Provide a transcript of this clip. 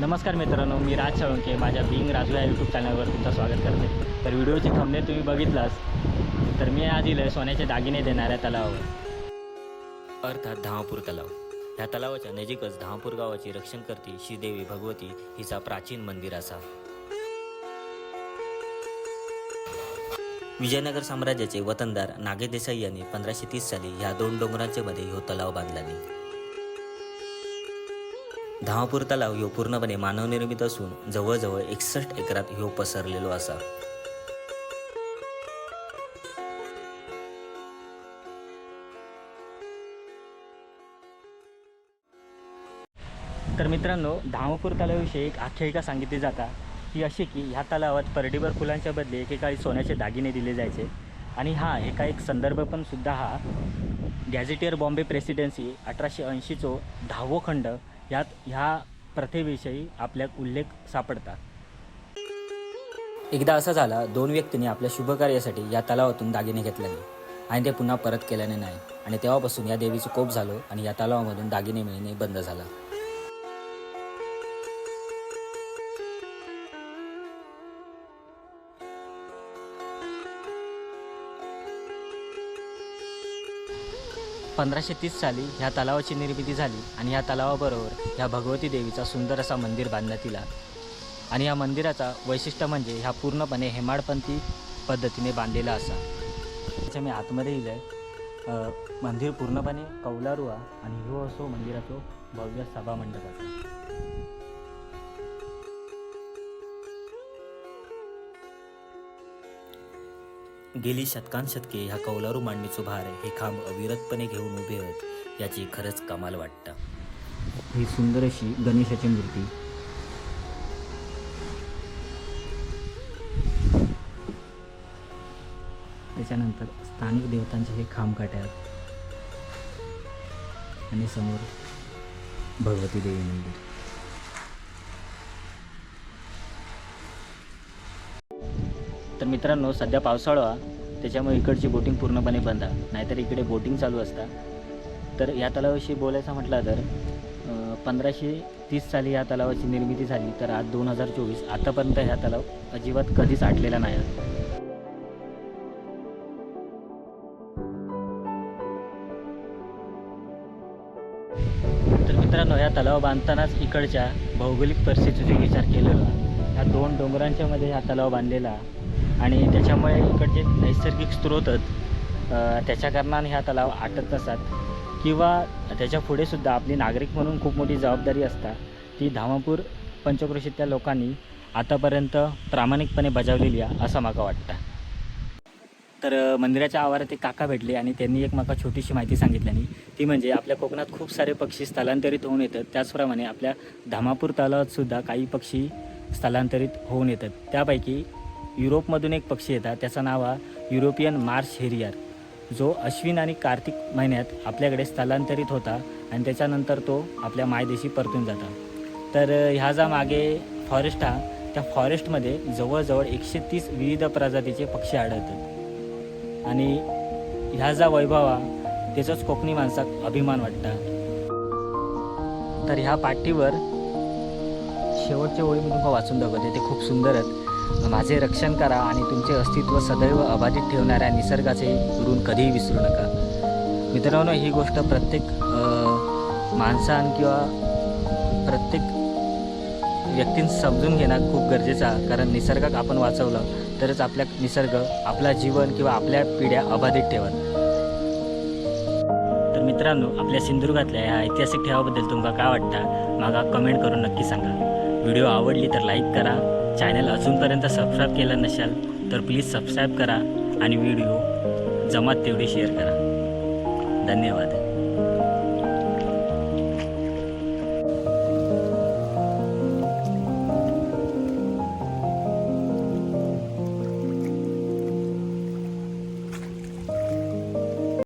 नमस्कार मित्रांनो मी राज साळुंके माझ्या बिंग राजू या यूट्यूब चॅनलवर तुमचं स्वागत करते. तर व्हिडिओची थंबने तुम्ही बघितलास तर मी आज इलं सोन्याचे दागिने देणाऱ्या तलावावर. अर्थात धामापूर तलाव. ह्या तलावाच्या नजीकच धामापूर गावाची रक्षण करती श्रीदेवी भगवती हिचा प्राचीन मंदिर असा. विजयनगर साम्राज्याचे वतनदार नागे देसाई यांनी पंधराशे तीस साली ह्या दोन डोंगरांच्या मध्ये हो तलाव बांधला धामापूर तलाव ह्यो पूर्णपणे मानवनिर्मित असून जवळजवळ एकसष्ट एकरात ह्यो पसरलेलो असा. तर मित्रांनो धामपूर तलावाविषयी एक आख्यायिका सांगितली जाता. ती अशी की ह्या तलावात परडीभर फुलांच्या बदले एकेकाळी सोन्याचे दागिने दिले जायचे. आणि हा एका एक संदर्भ पण सुद्धा हा. गॅझेटियर बॉम्बे प्रेसिडेन्सी अठराशे ऐंशीचो दहावो खंड यात ह्या प्रथेविषयी आपल्याक उल्लेख सापडतात. एकदा असं झाला दोन व्यक्तींनी आपल्या शुभकार्यासाठी या तलावातून दागिने घेतलेले आणि ते पुन्हा परत केल्याने नाही. आणि तेव्हापासून या देवीचं कोप झालो आणि या तलावामधून दागिने मिळणे बंद झाला. पंधराशे तीस साली ह्या तलावाची निर्मिती झाली आणि ह्या तलावाबरोबर ह्या भगवती देवीचा सुंदर असा मंदिर बांधण्यात आला. आणि या मंदिराचा वैशिष्ट्य म्हणजे ह्या पूर्णपणे हेमाडपंथी पद्धतीने बांधलेला असा. त्याच्या मी आतमध्ये येईल आहे मंदिर पूर्णपणे कौलारू आणि ह्यो असो मंदिराचो भव्य सभा मंडप असा. गेली शतकांशतके ह्या कौलारू मांडणीचो भार हे खांब अविरतपणे घेऊन उभे आहेत याची खरंच कमाल वाटतं. ही सुंदर अशी गणेशाची मूर्ती. त्याच्यानंतर स्थानिक देवतांचे हे खांबकाट आहेत आणि समोर भगवती देवी मंदिर. तर मित्रांनो सध्या पावसाळा त्याच्यामुळे इकडची बोटिंग पूर्णपणे बंद आहे. नाहीतर इकडे बोटिंग चालू असतात तर या तलावाविषयी बोलायचं म्हटलं तर पंधराशे तीस साली या तलावाची निर्मिती झाली तर आज दोन हजार चोवीस. आतापर्यंत ह्या तलाव अजिबात कधीच आटलेला नाही. तर मित्रांनो या तलाव बांधतानाच इकडच्या भौगोलिक परिस्थितीचा विचार केलेला. ह्या दोन डोंगरांच्या मध्ये हा तलाव बांधलेला. आणि त्याच्यामुळे इकडचे नैसर्गिक स्रोत त्याच्या कारणाने हा तलाव आटत नसतात. किंवा त्याच्या पुढेसुद्धा आपली नागरिक म्हणून खूप मोठी जबाबदारी असता ती धामापूर पंचक्रोशीतल्या लोकांनी आतापर्यंत प्रामाणिकपणे बजावलेली आहे असं मला वाटतं. तर मंदिराच्या आवारात एक काका भेटले आणि त्यांनी एक माका छोटीशी माहिती सांगितल्यानी ती म्हणजे आपल्या कोकणात खूप सारे पक्षी स्थलांतरित होऊन येतात. त्याचप्रमाणे आपल्या धामापूर तलावातसुद्धा काही पक्षी स्थलांतरित होऊन येतात. त्यापैकी युरोपमधून एक पक्षी येतात त्याचं नाव आहे युरोपियन मार्श हेरियर. जो अश्विन आणि कार्तिक महिन्यात आपल्याकडे स्थलांतरित होता आणि त्याच्यानंतर तो आपल्या मायदेशी परतून जाता. तर ह्या जा मागे फॉरेस्ट हा त्या फॉरेस्टमध्ये जवळजवळ एकशे तीस विविध प्रजातीचे पक्षी आढळतात. आणि ह्या जा वैभव हा त्याचाच कोकणी माणसाक अभिमान वाटता. तर ह्या पाठीवर शेवटच्या ओळी मी तुम्हाला वाचून दाखवते ते खूप सुंदर आहेत. माझे रक्षण करा आणि तुमचे अस्तित्व सदैव अबाधित ठेवणाऱ्या निसर्गाचे ऋण कधीही विसरू नका. मित्रांनो ही गोष्ट प्रत्येक माणसान किंवा प्रत्येक व्यक्तीं समजून घेणं खूप गरजेचं आहे. कारण निसर्गाक आपण वाचवलं तरच आपल्या निसर्ग आपला जीवन किंवा आपल्या पिढ्या अबाधित ठेवत तर मित्रांनो आपल्या सिंधुदुर्गातल्या ह्या ऐतिहासिक ठेवाबद्दल तुमका काय वाटतं? मागा कमेंट करून नक्की सांगा. व्हिडिओ आवडली तर लाईक करा. चॅनल अजूनपर्यंत सबस्क्राईब केलं नसेल तर प्लीज सबस्क्राईब करा आणि व्हिडिओ जमात तेवढी शेअर करा. धन्यवाद.